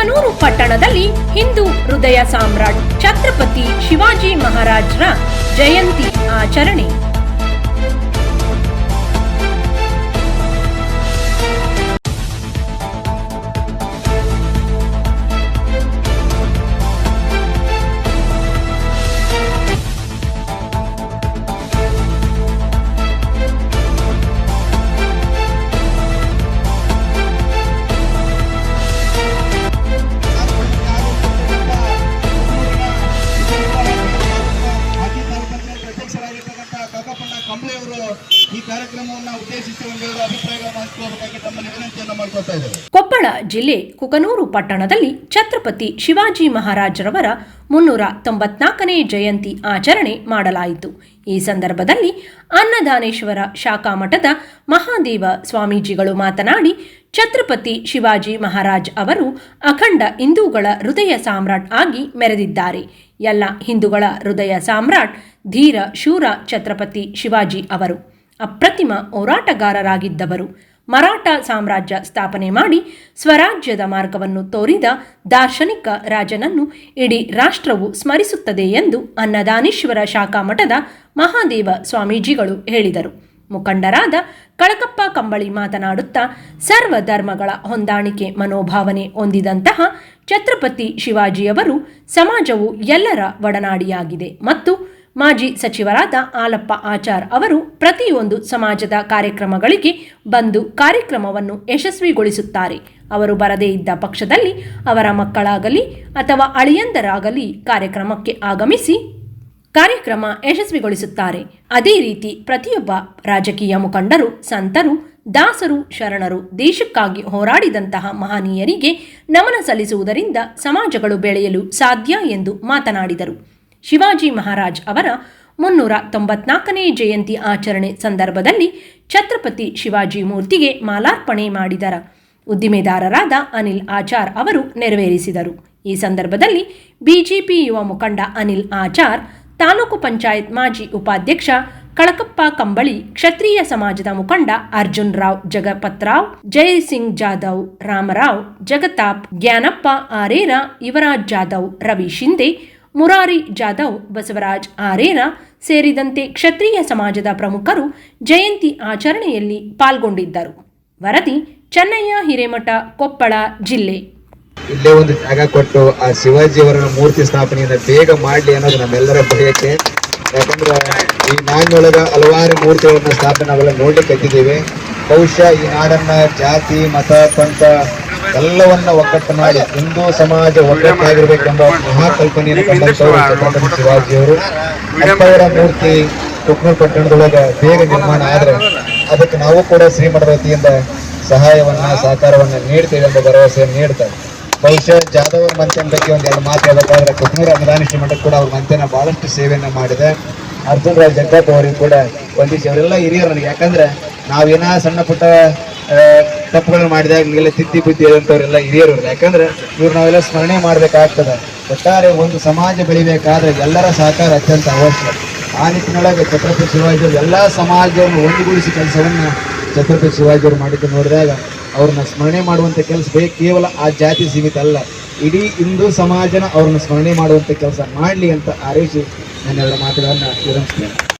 ಕುಕನೂರು ಪಟ್ಟಣದಲ್ಲಿ ಹಿಂದೂ ಹೃದಯ ಸಾಮ್ರಾಟ್ ಛತ್ರಪತಿ ಶಿವಾಜಿ ಮಹಾರಾಜರ ಜಯಂತಿ ಆಚರಣೆ. ಕೊಪ್ಪಳ ಜಿಲ್ಲೆ ಕುಕನೂರು ಪಟ್ಟಣದಲ್ಲಿ ಛತ್ರಪತಿ ಶಿವಾಜಿ ಮಹಾರಾಜರವರ ಮುನ್ನೂರ ತೊಂಬತ್ನಾಲ್ಕನೇ ಜಯಂತಿ ಆಚರಣೆ ಮಾಡಲಾಯಿತು. ಈ ಸಂದರ್ಭದಲ್ಲಿ ಅನ್ನದಾನೇಶ್ವರ ಶಾಖಾ ಮಠದ ಮಹಾದೇವ ಸ್ವಾಮೀಜಿಗಳು ಮಾತನಾಡಿ, ಛತ್ರಪತಿ ಶಿವಾಜಿ ಮಹಾರಾಜ್ ಅವರು ಅಖಂಡ ಹಿಂದೂಗಳ ಹೃದಯ ಸಾಮ್ರಾಟ್ ಆಗಿ ಮೆರೆದಿದ್ದಾರೆ. ಎಲ್ಲ ಹಿಂದೂಗಳ ಹೃದಯ ಸಾಮ್ರಾಟ್ ಧೀರ ಶೂರ ಛತ್ರಪತಿ ಶಿವಾಜಿ ಅವರು. ಅಪ್ರತಿಮ ಹೋರಾಟಗಾರರಾಗಿದ್ದವರು. ಮರಾಠ ಸಾಮ್ರಾಜ್ಯ ಸ್ಥಾಪನೆ ಮಾಡಿ ಸ್ವರಾಜ್ಯದ ಮಾರ್ಗವನ್ನು ತೋರಿದ ದಾರ್ಶನಿಕ ರಾಜನನ್ನು ಇಡೀ ರಾಷ್ಟ್ರವು ಸ್ಮರಿಸುತ್ತದೆ ಎಂದು ಅನ್ನದಾನೇಶ್ವರ ಶಾಖಾ ಮಠದ ಮಹಾದೇವ ಸ್ವಾಮೀಜಿಗಳು ಹೇಳಿದರು. ಮುಖಂಡರಾದ ಕಳಕಪ್ಪ ಕಂಬಳಿ ಮಾತನಾಡುತ್ತಾ, ಸರ್ವ ಧರ್ಮಗಳ ಹೊಂದಾಣಿಕೆ ಮನೋಭಾವನೆ ಹೊಂದಿದಂತಹ ಛತ್ರಪತಿ ಶಿವಾಜಿಯವರು ಸಮಾಜವು ಎಲ್ಲರ ಒಡನಾಡಿಯಾಗಿದೆ ಮತ್ತು ಮಾಜಿ ಸಚಿವರಾದ ಆಲಪ್ಪ ಆಚಾರ್ ಅವರು ಪ್ರತಿಯೊಂದು ಸಮಾಜದ ಕಾರ್ಯಕ್ರಮಗಳಿಗೆ ಬಂದು ಕಾರ್ಯಕ್ರಮವನ್ನು ಯಶಸ್ವಿಗೊಳಿಸುತ್ತಾರೆ. ಅವರು ಬರದೇ ಇದ್ದ ಪಕ್ಷದಲ್ಲಿ ಅವರ ಮಕ್ಕಳಾಗಲಿ ಅಥವಾ ಅಳಿಯಂದರಾಗಲಿ ಕಾರ್ಯಕ್ರಮಕ್ಕೆ ಆಗಮಿಸಿ ಕಾರ್ಯಕ್ರಮ ಯಶಸ್ವಿಗೊಳಿಸುತ್ತಾರೆ. ಅದೇ ರೀತಿ ಪ್ರತಿಯೊಬ್ಬ ರಾಜಕೀಯ ಮುಖಂಡರು, ಸಂತರು, ದಾಸರು, ಶರಣರು, ದೇಶಕ್ಕಾಗಿ ಹೋರಾಡಿದಂತಹ ಮಹನೀಯರಿಗೆ ನಮನ ಸಲ್ಲಿಸುವುದರಿಂದ ಸಮಾಜಗಳು ಬೆಳೆಯಲು ಸಾಧ್ಯ ಎಂದು ಮಾತನಾಡಿದರು. ಶಿವಾಜಿ ಮಹಾರಾಜ್ ಅವರ ಮುನ್ನೂರ ತೊಂಬತ್ನಾಲ್ಕನೇ ಜಯಂತಿ ಆಚರಣೆ ಸಂದರ್ಭದಲ್ಲಿ ಛತ್ರಪತಿ ಶಿವಾಜಿ ಮೂರ್ತಿಗೆ ಮಾಲಾರ್ಪಣೆ ಮಾಡಿದರ. ಉದ್ದಿಮೆದಾರರಾದ ಅನಿಲ್ ಆಚಾರ್ ಅವರು ನೆರವೇರಿಸಿದರು. ಈ ಸಂದರ್ಭದಲ್ಲಿ ಬಿಜೆಪಿ ಯುವ ಮುಖಂಡ ಅನಿಲ್ ಆಚಾರ್, ತಾಲೂಕು ಪಂಚಾಯತ್ ಮಾಜಿ ಉಪಾಧ್ಯಕ್ಷ ಕಳಕಪ್ಪ ಕಂಬಳಿ, ಕ್ಷತ್ರಿಯ ಸಮಾಜದ ಮುಖಂಡ ಅರ್ಜುನ್ ರಾವ್, ಜಗಪತ್ರಾವ್, ಜಯಸಿಂಗ್ ಜಾಧವ್, ರಾಮರಾವ್, ಜಗತಾಪ್, ಜ್ಞಾನಪ್ಪ ಆರೇರ, ಯುವರಾಜ್ ಜಾಧವ್, ರವಿ ಶಿಂದೆ ಮುರಾರಿ ಜಾಧವ್, ಬಸವರಾಜ್ ಆರೇನ ಸೇರಿದಂತೆ ಕ್ಷತ್ರಿಯ ಸಮಾಜದ ಪ್ರಮುಖರು ಜಯಂತಿ ಆಚರಣೆಯಲ್ಲಿ ಪಾಲ್ಗೊಂಡಿದ್ದರು. ವರದಿ, ಚೆನ್ನಯ್ಯ, ಹಿರೇಮಠ, ಕೊಪ್ಪಳ ಜಿಲ್ಲೆ. ಇಲ್ಲೇ ಒಂದು ಜಾಗ ಕೊಟ್ಟು ಆ ಶಿವಾಜಿಯವರ ಮೂರ್ತಿ ಸ್ಥಾಪನೆಯನ್ನು ಬೇಗ ಮಾಡಲಿ ಅನ್ನೋದು ನಮ್ಮೆಲ್ಲರ ಬಯಕೆ. ಯಾಕಂದ್ರೆ ಈ ನಾಡಿನೊಳಗ ಹಲವಾರು ಮೂರ್ತಿಗಳನ್ನು ಸ್ಥಾಪನೆ ನಾವೆಲ್ಲ ಬಹುಶಃ ಈ ನಾಡನ್ನ ಜಾತಿ, ಮತ, ಪಂಥ ಎಲ್ಲವನ್ನ ಒಗ್ಗಟ್ಟು ಮಾಡಿ, ಹಿಂದೂ ಸಮಾಜ ಒಗ್ಗಟ್ಟಾಗಿರ್ಬೇಕೆಂಬ ಮಹಾಕಲ್ಪನೆಯನ್ನು ಕಂಡಂತವರು ಶಿವಾಜಿಯವರು. ಅಂತವರ ಮೂರ್ತಿ ಕುಕ್ನೂರು ಪಟ್ಟಣದೊಳಗೆ ಬೇಗ ನಿರ್ಮಾಣ ಆದ್ರೆ ಅದಕ್ಕೆ ನಾವು ಕೂಡ ಶ್ರೀಮಠದ ವತಿಯಿಂದ ಸಹಾಯವನ್ನ, ಸಹಕಾರವನ್ನ ನೀಡ್ತೇವೆ ಎಂಬ ಭರವಸೆಯನ್ನು ನೀಡ್ತಾರೆ. ಬಹುಶಃ ಜಾಧವ್ ಅವ್ರ ಮಂತ್ಯನ ಬಗ್ಗೆ ಒಂದು ಎರಡು ಮಾತು ಹೇಳ್ಬೇಕಾದ್ರೆ ಕೊತ್ನೂರು ಅನುದಾನ ಮಠಕ್ಕೆ ಕೂಡ ಅವ್ರ ಮಂಚನ ಬಹಳಷ್ಟು ಸೇವೆಯನ್ನು ಮಾಡಿದೆ. ಅರ್ಜುನ್ ರಾಜ್ ಜಗ್ಗಪ್ಪ ಅವರಿಗೆ ಕೂಡ ಒಂದಿಷ್ಟು ಅವರೆಲ್ಲ ಹಿರಿಯರು ನನಗೆ. ಯಾಕಂದ್ರೆ ನಾವೇನ ಸಣ್ಣ ಪುಟ್ಟ ತಪ್ಪುಗಳನ್ನ ಮಾಡಿದಾಗ ನಿಮ್ಗೆಲ್ಲ ತಿದ್ದಿ ಬುದ್ಧಿ ಹೇಳಂತವ್ರೆಲ್ಲ ಹಿರಿಯರು. ಯಾಕಂದ್ರೆ ಇವ್ರು ನಾವೆಲ್ಲ ಸ್ಮರಣೆ ಮಾಡ್ಬೇಕಾಗ್ತದೆ. ಒಟ್ಟಾರೆ ಒಂದು ಸಮಾಜ ಬೆಳಿಬೇಕಾದ್ರೆ ಎಲ್ಲರ ಸಹಕಾರ ಅತ್ಯಂತ ಅವಶ್ಯ. ಆ ನಿಟ್ಟಿನೊಳಗೆ ಛತ್ರಪತಿ ಶಿವಾಜಿ ಅವರು ಎಲ್ಲ ಸಮಾಜವನ್ನು ಒಂದುಗೂಡಿಸಿ ಕೆಲಸವನ್ನು ಛತ್ರಪತಿ ಶಿವಾಜಿ ಅವರು ಮಾಡಿದ್ದು ನೋಡಿದಾಗ ಅವ್ರನ್ನ ಸ್ಮರಣೆ ಮಾಡುವಂತ ಕೆಲಸ ಕೇವಲ ಆ ಜಾತಿ ಸೀಮಿತ ಅಲ್ಲ. ಇಡೀ ಹಿಂದೂ ಸಮಾಜನ ಅವ್ರನ್ನ ಸ್ಮರಣೆ ಮಾಡುವಂತ ಕೆಲಸ ಮಾಡಲಿ ಅಂತ ಆರೈಸಿ ನನ್ನೆಲ್ಲ ಮಾತುಗಳನ್ನು ವಿರಮಿಸ್ತೇನೆ.